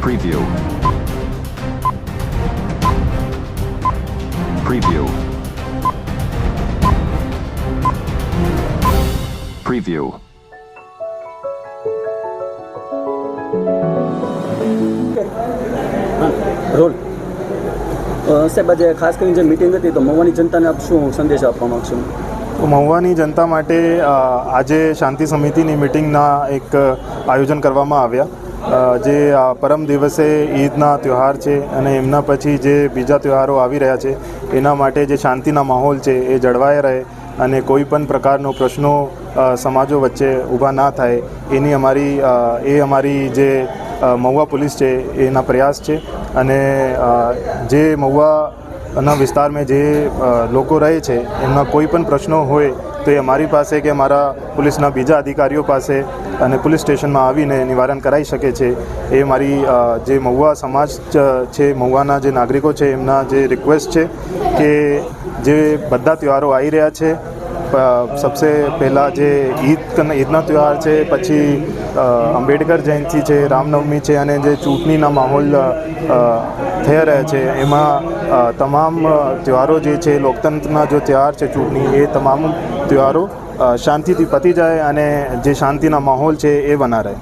Preview. Preview. Preview. Role સાહેબ આજે ખાસ કરીને જે મિટિંગ હતી તો મહુવાની જનતાને આપ શું સંદેશ આપવા માગશો તો મહુવાની જનતા માટે આજે શાંતિ સમિતિની મિટિંગના એક આયોજન કરવામાં આવ્યા જે પરમ દિવસે ઈદના તહેવાર છે અને એમના પછી જે બીજા તહેવારો આવી રહ્યા છે, એના માટે જે શાંતિના માહોલ છે એ જળવાયા રહે અને કોઈ પણ પ્રકારનો પ્રશ્નો સમાજો વચ્ચે ઊભા ના થાય, એની અમારી એ અમારી જે મહુવા પોલીસ છે એના પ્રયાસ છે અને જે મહુવાના વિસ્તારમાં જે લોકો રહે છે એમના કોઈ પણ પ્રશ્નો હોય તો એ અમારી પાસે કે અમારા પોલીસના બીજા અધિકારીઓ પાસે અને પોલીસ સ્ટેશનમાં આવીને નિવારણ કરાવી શકે છે. એ મારી જે મહુવા સમાજ છે, મહુવાના જે નાગરિકો છે, એમના જે રિક્વેસ્ટ છે કે જે બધા તહેવારો આવી રહ્યા છે સબસે પહેલાં જે ઈદ ઈદના તહેવાર છે, પછી અંબેડકર જયંતિ છે, રામનવમી છે અને જે ચૂંટણીના માહોલ થઈ રહ્યા છે, એમાં તમામ તહેવારો જે છે, લોકતંત્રના જો તહેવાર છે ચૂંટણી, એ તમામ તહેવારો શાંતિથી પતી જાય અને જે શાંતિના માહોલ છે એ બના રહે.